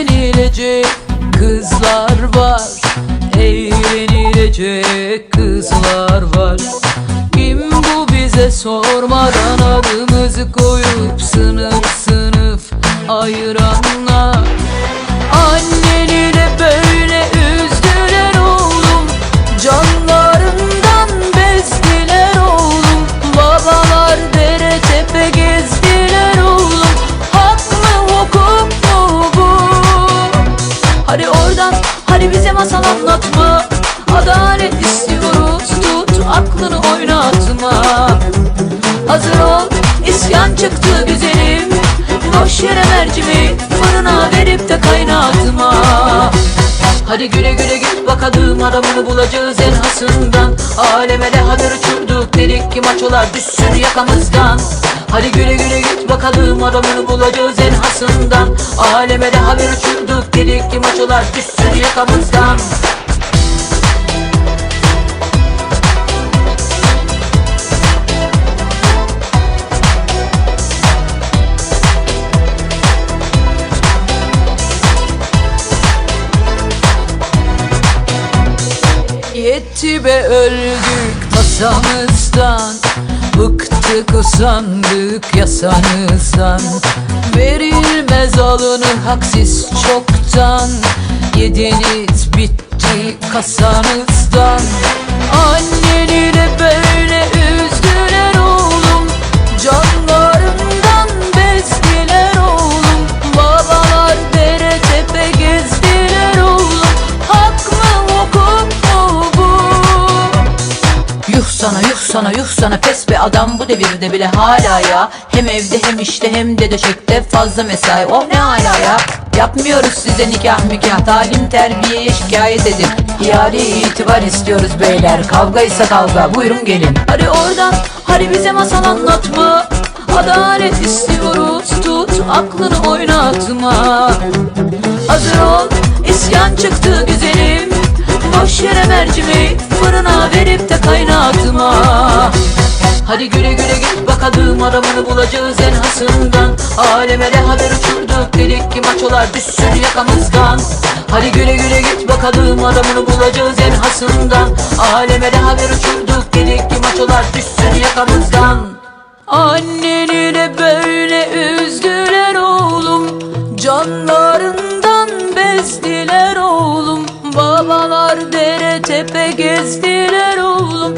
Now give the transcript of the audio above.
Eğlenilecek kızlar var. Eğlenilecek kızlar var. Kim bu bize sormadan adımızı koyup sınıf sınıf ayıranlar hadi bize masal anlatma. Adalet istiyoruz tut aklını oynatma. Hazır ol isyan çıktı güzelim. Boş yere mercimi fırına verip de kaynatma. Hadi güle güle git bakalım adamını bulacağız en hasından. Aleme de haber uçurduk dedik ki maçolar düşsün yakamızdan. Hadi güle güle git bakalım adamını bulacağız en hasından. Aleme de haber uçurduk ki maçolar düşsün yakamızdan. Yetti be öldük tasamızdan Bıktık usandık yasanızdan Verilmez alınır haksiz çoktan Yediniz bitti kasanızdan Anneni böyle üzdüler oğlum. Canlarından bezdiler oğlum. Babalar dere tepe gezdiler oğlum. Hak mı hukuk mu bu? Yuh sana yuh sana yuh sana pes be adam. Bu devirde bile hala ya. Hem evde hem işte hem de döşekte fazla mesai. Oh ne hala ya Yapmıyoruz size nikah mikah talim terbiyeye şikayet edin. İade itibar istiyoruz beyler. Kavga ise kavga. Buyurun gelin. Hadi oradan hadi bize masal anlatma. Adalet istiyoruz. Tut aklını oynatma. Hazır ol. İsyan çıktı güzelim Hadi güle güle git bakalım adamını bulacağız en hasından. Aleme de haber uçurduk dedik ki maçolar düşsün yakamızdan. Hadi güle güle git bakalım adamını bulacağız en hasından. Aleme de haber uçurduk dedik ki maçolar düşsün yakamızdan. Anneni böyle üzdüler oğlum Canlarından bezdiler oğlum. Babalar dere tepe gezdiler oğlum